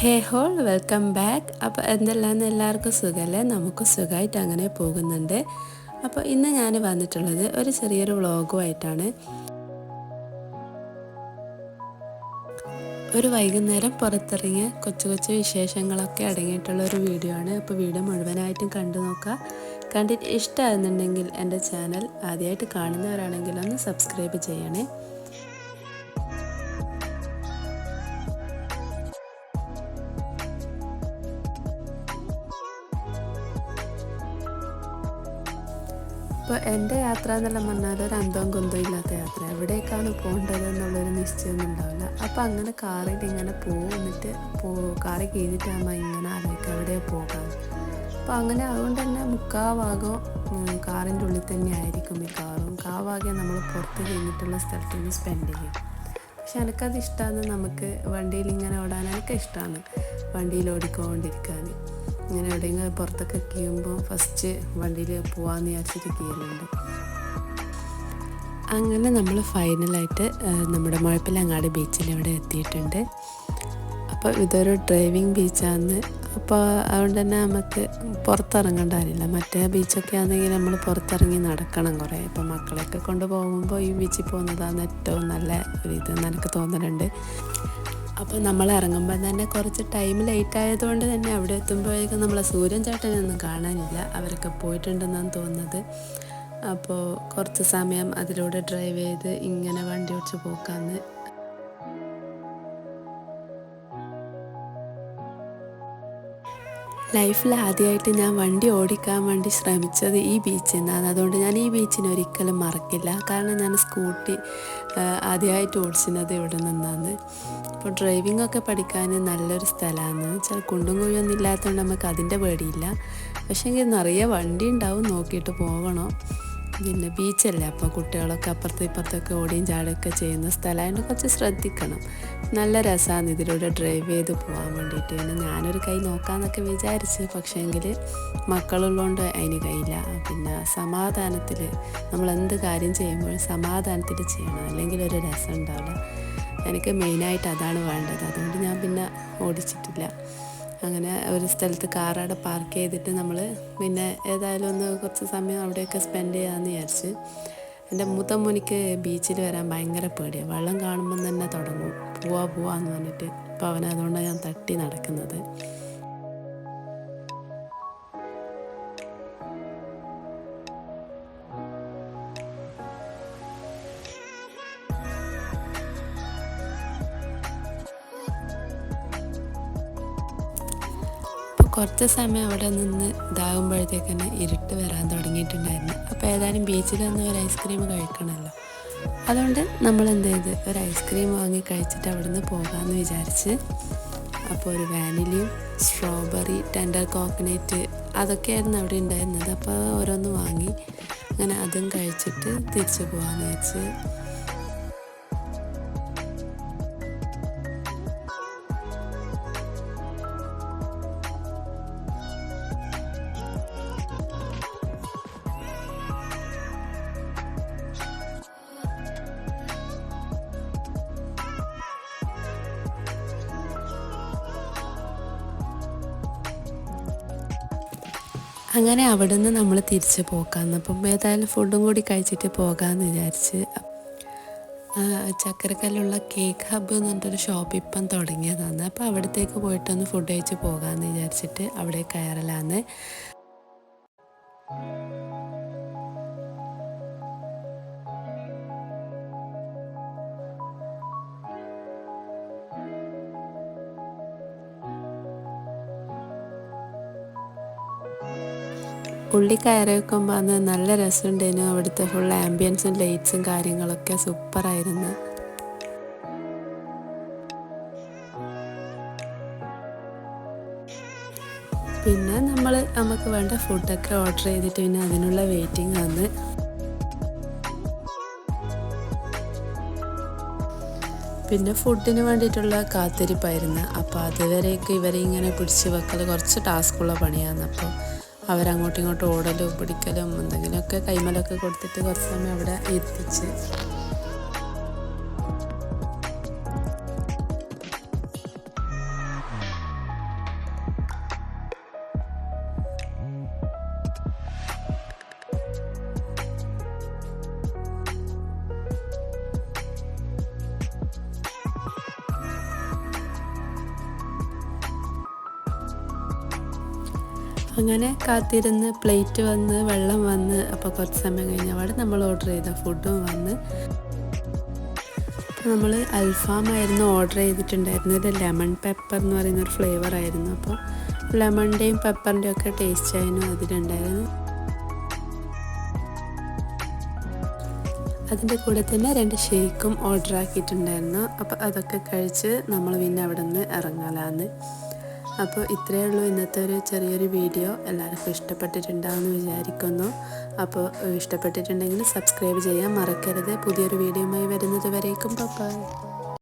ഹേ whole welcome back. അപ്പോൾ എന്തെല്ലാം? എല്ലാവർക്കും സുഖമല്ലേ? നമുക്ക് സുഖമായിട്ട് അങ്ങനെ പോകുന്നുണ്ട്. അപ്പോൾ ഇന്ന് ഞാൻ വന്നിട്ടുള്ളത് ഒരു ചെറിയൊരു വ്ളോഗുമായിട്ടാണ്. ഒരു വൈകുന്നേരം പുറത്തിറങ്ങിയ കൊച്ചു കൊച്ചു വിശേഷങ്ങളൊക്കെ അടങ്ങിയിട്ടുള്ള ഒരു വീഡിയോ ആണ്. അപ്പോൾ വീഡിയോ മുഴുവനായിട്ടും കണ്ടു നോക്കുക. കണ്ടിട്ട് ഇഷ്ടമാകുന്നുണ്ടെങ്കിൽ എന്റെ ചാനൽ ആദ്യമായിട്ട് കാണുന്നവരാണെങ്കിൽ ഒന്ന് സബ്സ്ക്രൈബ് ചെയ്യണേ. ഇപ്പോൾ എന്റെ യാത്ര എന്നെല്ലാം പറഞ്ഞാൽ ഒരു അന്തവും കുന്തവും ഇല്ലാത്ത യാത്ര. എവിടേക്കാണ് പോകേണ്ടത് എന്നുള്ളൊരു നിശ്ചയമൊന്നും ഉണ്ടാവില്ല. അപ്പോൾ അങ്ങനെ കാറിൽ ഇങ്ങനെ പോകുന്നിട്ട് പോ കാറിൽ കയറിയിട്ടാകുമ്പോൾ ഇങ്ങനെ ആലോചിക്കുക എവിടെ പോകാം. അപ്പോൾ അങ്ങനെ അതുകൊണ്ട് തന്നെ മുക്കാ ഭാഗം കാറിന്റെ ഉള്ളിൽ തന്നെ ആയിരിക്കും ഈ കാറും. കാ ഭാഗം നമ്മൾ പുറത്ത് കഴിഞ്ഞിട്ടുള്ള സ്ഥലത്ത് നിന്ന് സ്പെൻഡ് ചെയ്യും. പക്ഷെ എനിക്കത് ഇഷ്ടമാണ് നമുക്ക് വണ്ടിയിൽ ഇങ്ങനെ ഓടാനൊക്കെ ഇഷ്ടമാണ് വണ്ടിയിൽ ഓടിക്കൊണ്ടിരിക്കാൻ. ഇങ്ങനെ എവിടെയെങ്കിലും പുറത്തൊക്കെ കീയുമ്പോൾ ഫസ്റ്റ് വണ്ടിയിൽ പോവാന്ന് വിചാരിച്ചിട്ട് കീയലുണ്ട് അങ്ങനെ നമ്മൾ ഫൈനലായിട്ട് നമ്മുടെ മുഴപ്പിലങ്ങാടി ബീച്ചിൽ ഇവിടെ എത്തിയിട്ടുണ്ട്. അപ്പോൾ ഇതൊരു ഡ്രൈവിംഗ് ബീച്ചാണ് അപ്പോൾ അതുകൊണ്ട് തന്നെ നമുക്ക് പുറത്തിറങ്ങേണ്ട കാര്യമില്ല. മറ്റേ ബീച്ചൊക്കെ ആണെങ്കിൽ നമ്മൾ പുറത്തിറങ്ങി നടക്കണം കുറേ. ഇപ്പോൾ മക്കളെയൊക്കെ കൊണ്ട് പോകുമ്പോൾ ഈ ബീച്ചിൽ പോകുന്നതാണ് ഏറ്റവും നല്ല ഒരു ഇതെന്ന് എനിക്ക് തോന്നലുണ്ട് അപ്പോൾ നമ്മൾ ഇറങ്ങുമ്പോൾ തന്നെ കുറച്ച് ടൈം ലേറ്റ് ആയതുകൊണ്ട് തന്നെ അവിടെ എത്തുമ്പോഴേക്കും നമ്മളെ സൂര്യൻ ചേട്ടനൊന്നും കാണാനില്ല. അവരൊക്കെ പോയിട്ടുണ്ടെന്നാണ് തോന്നുന്നത്. അപ്പോൾ കുറച്ച് സമയം അതിലൂടെ ഡ്രൈവ് ചെയ്ത് ഇങ്ങനെ വണ്ടി ഓടിച്ച് പോക്കാന്ന് ലൈഫിൽ ആദ്യമായിട്ട് ഞാൻ വണ്ടി ഓടിക്കാൻ വേണ്ടി ശ്രമിച്ചത് ഈ ബീച്ചിൽ നിന്നാണ് അതുകൊണ്ട് ഞാൻ ഈ ബീച്ചിനെ ഒരിക്കലും മറക്കില്ല. കാരണം ഞാൻ സ്കൂട്ടി ആദ്യമായിട്ട് ഓടിച്ചിരുന്നത് ഇവിടെ നിന്നാണ്. അപ്പോൾ ഡ്രൈവിംഗ് ഒക്കെ പഠിക്കാൻ നല്ലൊരു സ്ഥലമാണ്. വെച്ചാൽ കുണ്ടും കുഴിയൊന്നും ഇല്ലാത്തതുകൊണ്ട് നമുക്ക് അതിന്റെ പേടിയില്ല. പക്ഷേങ്കിൽ നിറയെ വണ്ടി ഉണ്ടാവും നോക്കിയിട്ട് പോകണം പിന്നെ ബീച്ചല്ലേ അപ്പോൾ കുട്ടികളൊക്കെ അപ്പുറത്തും ഇപ്പുറത്തൊക്കെ ഓടിയും ചാടുകയൊക്കെ ചെയ്യുന്ന സ്ഥലമായതുകൊണ്ട് കുറച്ച് ശ്രദ്ധിക്കണം. നല്ല രസമാണ് ഇതിലൂടെ ഡ്രൈവ് ചെയ്ത് പോകാൻ വേണ്ടിയിട്ട്. പിന്നെ ഞാനൊരു കൈ നോക്കാമെന്നൊക്കെ വിചാരിച്ച് പക്ഷേങ്കിൽ മക്കളുള്ളതുകൊണ്ട് അതിന് കയ്യില്ല. പിന്നെ സമാധാനത്തിൽ നമ്മൾ എന്ത് കാര്യം ചെയ്യുമ്പോഴും സമാധാനത്തിൽ ചെയ്യണം. അല്ലെങ്കിൽ ഒരു രസം ഉണ്ടാവില്ല. എനിക്ക് മെയിനായിട്ട് അതാണ് വേണ്ടത്. അതുകൊണ്ട് ഞാൻ പിന്നെ ഓടിച്ചിട്ടില്ല. അങ്ങനെ ഒരു സ്ഥലത്ത് കാർ അവിടെ പാർക്ക് ചെയ്തിട്ട് നമ്മൾ പിന്നെ ഏതായാലും ഒന്ന് കുറച്ച് സമയം അവിടെയൊക്കെ സ്പെൻഡ് ചെയ്യാമെന്ന് വിചാരിച്ച്. എന്റെ മൂത്ത മോനിക്ക് ബീച്ചിൽ വരാൻ ഭയങ്കര പേടിയാണ് വെള്ളം കാണുമ്പം തന്നെ തുടങ്ങും. പോവാ പോവാന്ന് പറഞ്ഞിട്ട്. അപ്പോൾ അവനതുകൊണ്ടാണ് ഞാൻ തട്ടി നടക്കുന്നത്. കുറച്ച് സമയം അവിടെ നിന്ന് ഇതാകുമ്പോഴത്തേക്ക് തന്നെ ഇരുട്ട് വരാൻ തുടങ്ങിയിട്ടുണ്ടായിരുന്നു. അപ്പോൾ ഏതായാലും ബീച്ചിൽ നിന്ന് ഒരു ഐസ്ക്രീം കഴിക്കണമല്ലോ. അതുകൊണ്ട് നമ്മൾ എന്ത് ചെയ്ത്? ഒരു ഐസ്ക്രീം വാങ്ങി കഴിച്ചിട്ട് അവിടെ നിന്ന് പോകാമെന്ന് വിചാരിച്ച് അപ്പോൾ ഒരു വാനിലയും സ്ട്രോബെറി ടെൻഡർ കോക്കനറ്റ് അതൊക്കെയായിരുന്നു അവിടെ ഉണ്ടായിരുന്നത്. അപ്പോൾ ഓരോന്ന് വാങ്ങി അങ്ങനെ അതും കഴിച്ചിട്ട് തിരിച്ചു പോകാമെന്ന് വെച്ച് അങ്ങനെ അവിടുന്ന് നമ്മൾ തിരിച്ച് പോക്കാന്ന്. അപ്പം ഏതായാലും ഫുഡും കൂടി കഴിച്ചിട്ട് പോകാമെന്ന് വിചാരിച്ച്. ചക്കരക്കല്ലുള്ള കേക്ക് ഹബ്ബ് എന്ന് പറഞ്ഞിട്ടൊരു ഷോപ്പ് ഇപ്പം തുടങ്ങിയതാണ്. അപ്പോൾ അവിടത്തേക്ക് പോയിട്ടൊന്ന് ഫുഡ് കഴിച്ച് പോകാമെന്ന് വിചാരിച്ചിട്ട് അവിടെ കയറലാന്ന്. ഉള്ളി കയറി വെക്കുമ്പോൾ അന്ന് നല്ല രസമുണ്ടായിരുന്നു അവിടുത്തെ ഫുൾ ആംബിയൻസും ലൈറ്റ്സും കാര്യങ്ങളൊക്കെ സൂപ്പറായിരുന്നു പിന്നെ നമ്മൾ നമുക്ക് വേണ്ട ഫുഡൊക്കെ ഓർഡർ ചെയ്തിട്ട് പിന്നെ അതിനുള്ള വെയിറ്റിംഗ് ആണ്. പിന്നെ ഫുഡിന് വേണ്ടിയിട്ടുള്ള കാത്തിരിപ്പായിരുന്നു. അപ്പോൾ അതുവരെയൊക്കെ ഇവരെ ഇങ്ങനെ പിടിച്ച് വെക്കൽ കുറച്ച് ടാസ്ക്കുള്ള പണിയാണ്. അപ്പോൾ അവരങ്ങോട്ടും ഇങ്ങോട്ടും ഓടലും പിടിക്കലും എന്തെങ്കിലുമൊക്കെ കൈമലൊക്കെ കൊടുത്തിട്ട് കുറച്ച് സമയം അവിടെ എത്തിച്ച് അങ്ങനെ കാത്തിരുന്ന് പ്ലേറ്റ് വന്ന് വെള്ളം വന്ന് അപ്പോൾ കുറച്ച് സമയം കഴിഞ്ഞ അവിടെ നമ്മൾ ഓർഡർ ചെയ്ത ഫുഡും വന്ന് നമ്മൾ അൽഫാമായിരുന്നു ഓർഡർ ചെയ്തിട്ടുണ്ടായിരുന്നത്. ലെമൺ പെപ്പർ എന്ന് പറയുന്ന ഒരു ഫ്ലേവർ ആയിരുന്നു. അപ്പോൾ ലെമണിന്റെയും പെപ്പറിന്റെയും ഒക്കെ ടേസ്റ്റ് ആയിരുന്നു അതിലുണ്ടായിരുന്നു അതിന്റെ കൂടെ തന്നെ രണ്ട് ഷേക്കും ഓർഡർ ആക്കിയിട്ടുണ്ടായിരുന്നു. അപ്പോൾ അതൊക്കെ കഴിച്ച് നമ്മൾ പിന്നെ അവിടെ നിന്ന് ഇറങ്ങലാന്ന്. അപ്പോൾ ഇത്രയേ ഉള്ളൂ ഇന്നത്തെ ഒരു ചെറിയൊരു വീഡിയോ. എല്ലാവർക്കും ഇഷ്ടപ്പെട്ടിട്ടുണ്ടാവുമെന്ന് വിചാരിക്കുന്നു. അപ്പോൾ ഇഷ്ടപ്പെട്ടിട്ടുണ്ടെങ്കിൽ സബ്സ്ക്രൈബ് ചെയ്യാൻ മറക്കരുത്. പുതിയൊരു വീഡിയോയുമായി വരുന്നത് വരേക്കും. ബൈ